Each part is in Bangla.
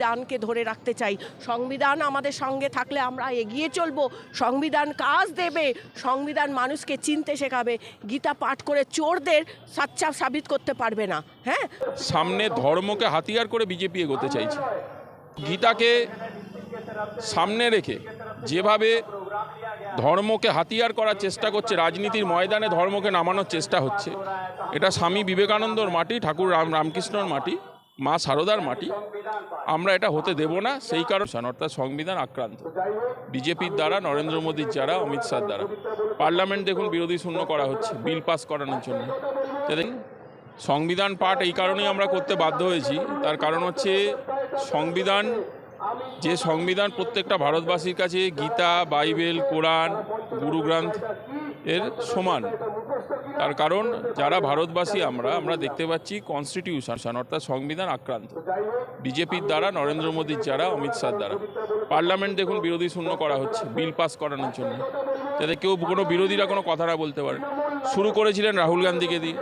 সংবিধানকে ধরে রাখতে চাই। সংবিধান আমাদের সঙ্গে থাকলে আমরা এগিয়ে চলবো। সংবিধান কাজ দেবে, সংবিধান মানুষকে চিনতে শেখাবে। গীতা পাঠ করে চোরদের সাচ্চা সাবিত করতে পারবে না হ্যাঁ? সামনে ধর্মকে হাতিয়ার করে বিজেপি এগোতে চাইছে। গীতাকে সামনে রেখে যেভাবে ধর্মকে হাতিয়ার করার চেষ্টা করছে, রাজনীতির ময়দানে ধর্মকে নামানোর চেষ্টা হচ্ছে, এটা স্বামী বিবেকানন্দর মাটি, ঠাকুর রাম, রামকৃষ্ণর মাটি। মা সারদার মাটি। আমরা এটা হতে দেব না, সেই কারণ অর্থাৎ সংবিধান আক্রান্ত। বিজেপির দ্বারা, নরেন্দ্র মোদীর যারা, অমিত শাহ দ্বারা। পার্লামেন্ট দেখুন, বিরোধী শূন্য করা হচ্ছে, বিল পাস করানোর জন্য। সংবিধান পাঠ এই কারণেই আমরা করতে বাধ্য হয়েছি, তার কারণ হচ্ছে সংবিধান যে সংবিধান প্রত্যেকটা ভারতবাসীর কাছে গীতা, বাইবেল, কোরআন, গুরুগ্রন্থ এর সমান। তার কারণ, যারা ভারতবাসী আমরা আমরা দেখতে পাচ্ছি কনস্টিটিউশন অর্থাৎ সংবিধান আক্রান্ত। বিজেপির দ্বারা, নরেন্দ্র মোদীর দ্বারা, অমিত শাহর দ্বারা। পার্লামেন্ট দেখুন বিরোধী শূন্য করা হচ্ছে, বিল পাস করানোর জন্য। যাতে কেউ কোনো বিরোধীরা কোনো কথাটা বলতে পারে। শুরু করেছিলেন রাহুল গান্ধীকে দিয়ে।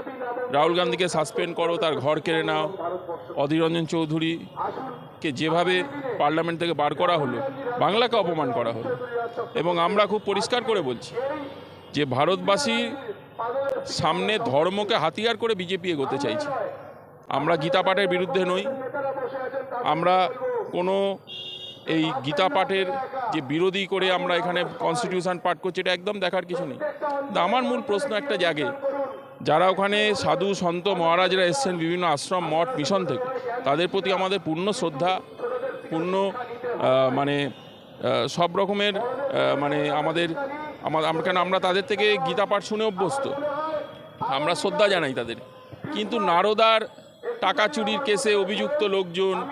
রাহুল গান্ধীকে সাসপেন্ড করো, তার ঘর কেড়ে নাও। অধীর রঞ্জন চৌধুরীকে যেভাবে পার্লামেন্ট থেকে বার করা হলো, বাংলাকে অপমান করা হলো। এবং আমরা খুব পরিষ্কার করে বলছি যে ভারতবাসী সামনে ধর্মকে হাতিয়ার করে বিজেপি এগোতে চাইছে। আমরা গীতা পাঠের বিরুদ্ধে নই। আমরা কোনো এই গীতা পাঠের যে বিরোধী করে আমরা এখানে কনস্টিটিউশন পাঠ করছি, এটা একদম দেখার কিছু নেই। আমার মূল প্রশ্ন একটা জাগে যারা ওখানে সাধু সন্ত মহারাজরা এসছেন, বিভিন্ন আশ্রম, মঠ, মিশন থেকে, তাদের প্রতি আমাদের পূর্ণ শ্রদ্ধা, পূর্ণ মানে সব রকমের মানে আমাদের, আমা- আমরা, কেন আমরা তাদের থেকে গীতা পাঠ শুনে অভ্যস্ত। আমরা শ্রদ্ধা জানাই তাদের। কিন্তু নারদার টাকা চুরির কেসে অভিযুক্ত লোকজন,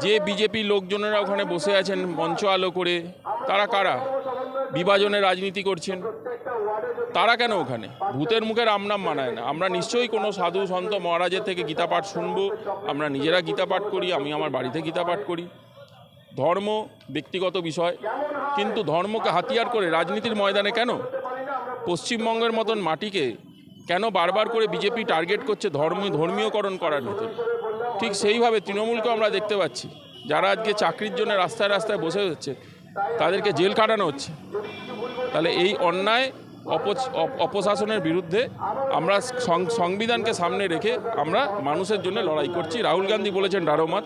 যে বিজেপি লোকজনেরা ওখানে বসে আছেন, মঞ্চ আলো করে, তারা কারা? বিভাজনের রাজনীতি করছেন। তারা কেন ওখানে? ভূতের মুখে রাম নাম মানায় না। আমরা নিশ্চয়ই কোনো সাধু সন্ত মহারাজের থেকে গীতা পাঠ শুনব। আমরা নিজেরা গীতা পাঠ করি, আমি আমার বাড়িতে গীতা পাঠ করি। ধর্ম ব্যক্তিগত বিষয়, কিন্তু ধর্মকে হাতিয়ার করে রাজনীতির ময়দানে কেন? পশ্চিমবঙ্গের মতন মাটিকে কেন বারবার করে বিজেপি টার্গেট করছে ধর্ম, ধর্মীয়করণ করার ভিতরে ঠিক সেইভাবে তৃণমূলকেও আমরা দেখতে পাচ্ছি। যারা আজকে চাকরির জন্য রাস্তায় রাস্তায় বসে হচ্ছে, তাদেরকে জেল কাটানো হচ্ছে। তাহলে এই অন্যায় অপশাসনের বিরুদ্ধে আমরা সংবিধানকে সামনে রেখে আমরা মানুষের জন্য লড়াই করছি। রাহুল গান্ধী বলেছেন ডারোমাত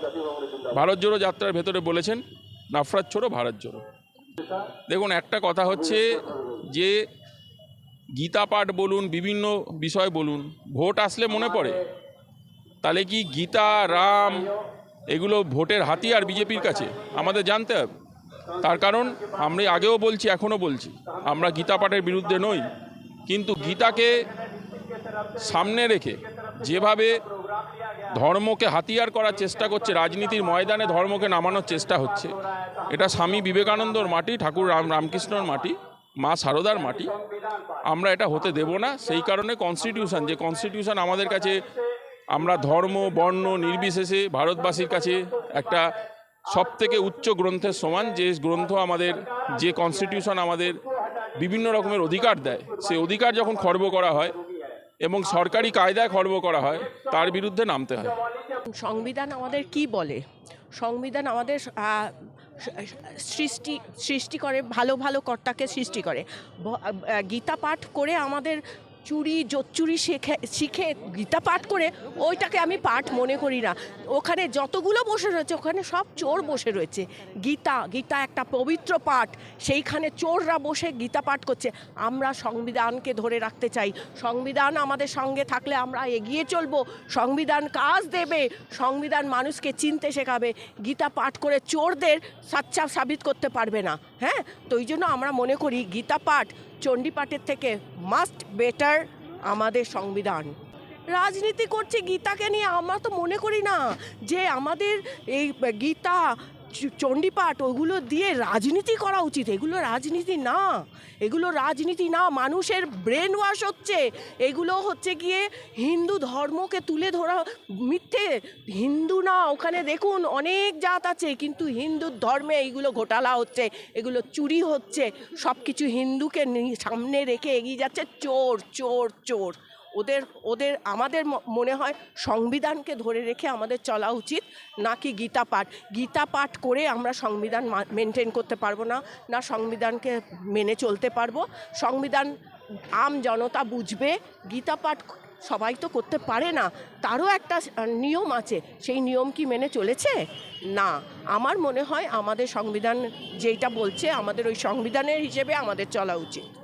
ভারত জোড়ো যাত্রার ভেতরে বলেছেন, নাফরাত ছোড়ো ভারত জোড়ো। দেখুন, একটা কথা হচ্ছে যে, গীতা পাঠ বলুন, বিভিন্ন বিষয় বলুন, ভোট আসলে মনে পড়ে। তাহলে কি গীতা, রাম, এগুলো ভোটের হাতিয়ার বিজেপির কাছে? আমাদের জানতে হবে। তার কারণ আমরা আগেও বলছি, এখনও বলছি, আমরা গীতা পাঠের বিরুদ্ধে নই। কিন্তু গীতাকে সামনে রেখে যেভাবে ধর্মকে হাতিয়ার করার চেষ্টা করছে, রাজনীতির ময়দানে ধর্মকে নামানোর চেষ্টা হচ্ছে, এটা স্বামী বিবেকানন্দর মাটি, ঠাকুর রাম, রামকৃষ্ণর মাটি, মা সারদার মাটি, আমরা এটা হতে দেব না। সেই কারণে কনস্টিটিউশন যে কনস্টিটিউশন আমাদের কাছে, আমরা ধর্ম, বর্ণ, নির্বিশেষে ভারতবাসীর কাছে একটা সব থেকে উচ্চ গ্রন্থের সমান যে গ্রন্থ আমাদের, যে কনস্টিটিউশন আমাদের বিভিন্ন রকমের অধিকার দেয়, সেই অধিকার যখন খর্ব করা হয় এবং সরকারি কায়দায় খর্ব করা হয়, তার বিরুদ্ধে নামতে হয়। সংবিধান আমাদের কি বলে? সংবিধান আমাদের সৃষ্টি সৃষ্টি করে, ভালো ভালো কর্তাকে সৃষ্টি করে। গীতা পাঠ করে আমাদের চুরি, জোচ্চুরি শেখে, শিখে, গীতা পাঠ করে ওইটাকে আমি পাঠ মনে করি না। ওখানে যতগুলো বসে রয়েছে, ওখানে সব চোর বসে রয়েছে। গীতা গীতা একটা পবিত্র পাঠ। সেইখানে চোররা বসে গীতা পাঠ করছে। আমরা সংবিধানকে ধরে রাখতে চাই। সংবিধান আমাদের সঙ্গে থাকলে আমরা এগিয়ে চলবো। সংবিধান কাজ দেবে। সংবিধান মানুষকে চিনতে শেখাবে। গীতা পাঠ করে চোরদের সাচ্চা সাবিত করতে পারবে না। হ্যাঁ তো ওই জন্য আমরা মনে করি গীতা পাঠ চণ্ডী পাঠের থেকে মাস্ট বেটার আমাদের সংবিধান। রাজনীতি করছে গীতাকে নিয়ে আমরা তো মনে করি না যে আমাদের এই গীতা চণ্ডীপাঠ, ওগুলো দিয়ে রাজনীতি করা উচিত। এগুলো রাজনীতি না। এগুলো রাজনীতি না। মানুষের ব্রেন ওয়াশ হচ্ছে। এগুলো হচ্ছে গিয়ে হিন্দু ধর্মকে তুলে ধরা মিথ্যে। হিন্দু না, ওখানে দেখুন অনেক জাত আছে, কিন্তু হিন্দু ধর্মে এইগুলো ঘোটালা হচ্ছে, এগুলো চুরি হচ্ছে। সব কিছু হিন্দুকে সামনে রেখে এগিয়ে যাচ্ছে। চোর চোর চোর। ওদের ওদের আমাদের মনে হয় সংবিধানকে ধরে রেখে আমাদের চলা উচিত, নাকি গীতা পাঠ। গীতা পাঠ করে আমরা সংবিধান মেনটেন করতে পারব না না সংবিধানকে মেনে চলতে পারব। সংবিধান আম জনতা বুঝবে, গীতা পাঠ সবাই তো করতে পারে না। তারও একটা নিয়ম আছে। সেই নিয়ম কি মেনে চলেছে? না। আমার মনে হয় আমাদের সংবিধান যেইটা বলছে, আমাদের ওই সংবিধানের হিসেবে আমাদের চলা উচিত।